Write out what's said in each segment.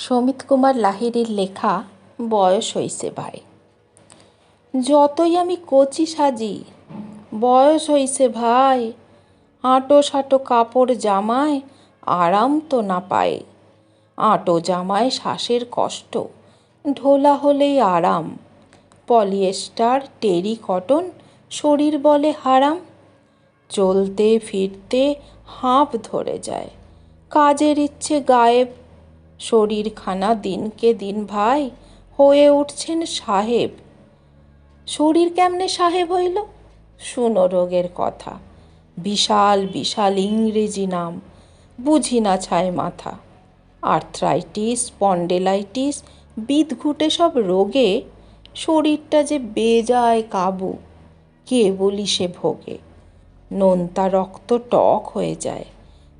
সমিত কুমার লাহিড়ীর লেখা বয়স হইছে ভাই। যতই আমি কচি সাজি, বয়স হইছে ভাই। আঁটো সাঁটো কাপড় জামায় আরাম তো না পায়। আঁটো জামায় শ্বাসের কষ্ট, ঢোলা হলেই আরাম। পলিয়েস্টার, টেরি কটন, শরীর বলে হারাম। চলতে ফিরতে হাঁপ ধরে যায়। কাজের ইচ্ছে গায়েব শরীরখানা দিনকে দিন ভাই হয়ে উঠছেন সাহেব। শরীর কেমনে সাহেব হইল? শুনো রোগের কথা। বিশাল বিশাল ইংরেজি নাম। বুঝি না ছায় মাথা। আর্থ্রাইটিস, স্পন্ডেলাইটিস, বিদঘুটে সব রোগে শরীরটা যে বেজায় কাবু। কে বলি সে ভোগে। নোনতা রক্ত টক হয়ে যায়।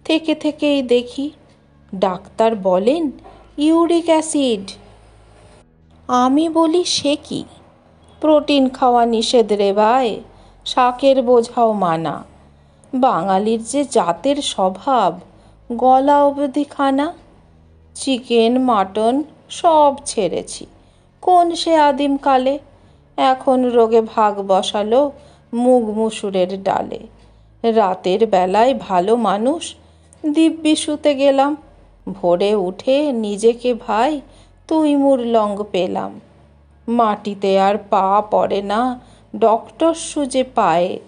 থেকে থেকেই দেখি ডাক্তার বলেন, ইউরিক অ্যাসিড। আমি বলি, সে কি? প্রোটিন খাওয়া নিষেধ রে ভাই, শাকের বোঝাও মানা। বাঙালির যে জাতের স্বভাব, গলা অবধি খানা। চিকেন, মাটন সব ছেড়েছি। কোন সে আদিমকালে এখন রোগে ভাগ বসালো মুগ মুসুরের ডালে। রাতের বেলায় ভালো মানুষ, দিব্যি শুতে গেলাম। ভোরে উঠে নিজেকে, ভাই, তুই মুর লঙ্গ পেলাম। মাটিতে আর পা পড়ে না, ডক্টর সুজে পায়ে।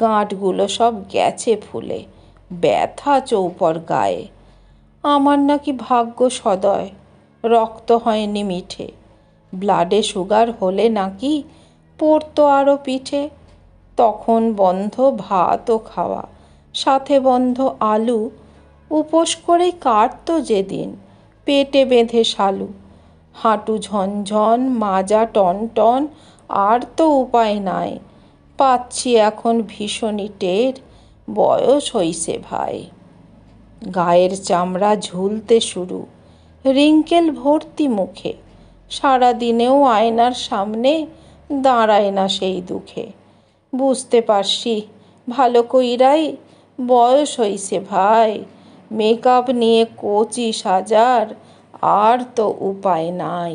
গাঁটগুলো সব গেছে ফুলে, ব্যথা চৌপর গায়ে। আমার নাকি ভাগ্য সদয়, রক্ত হয়নি মিঠে। ব্লাডে সুগার হলে নাকি পড়তো আরও পিঠে। তখন বন্ধ ভাতও খাওয়া, সাথে বন্ধ আলু উপোস করে কাটতো যেদিন, পেটে বেঁধে শালু। হাঁটু ঝনঝন, মাজা টন টন আর তো উপায় নাই। পাচ্ছি এখন ভীষণই টের, বয়স হইছে ভাই। গায়ের চামড়া ঝুলতে শুরু, রিঙ্কেল ভর্তি মুখে। সারাদিনেও আয়নার সামনে দাঁড়ায় না সেই দুঃখে। বুঝতে পারছি, ভালো কইরাই বয়স হইছে ভাই। মেকআপ নিয়ে কচি সাজার আর তো উপায় নাই।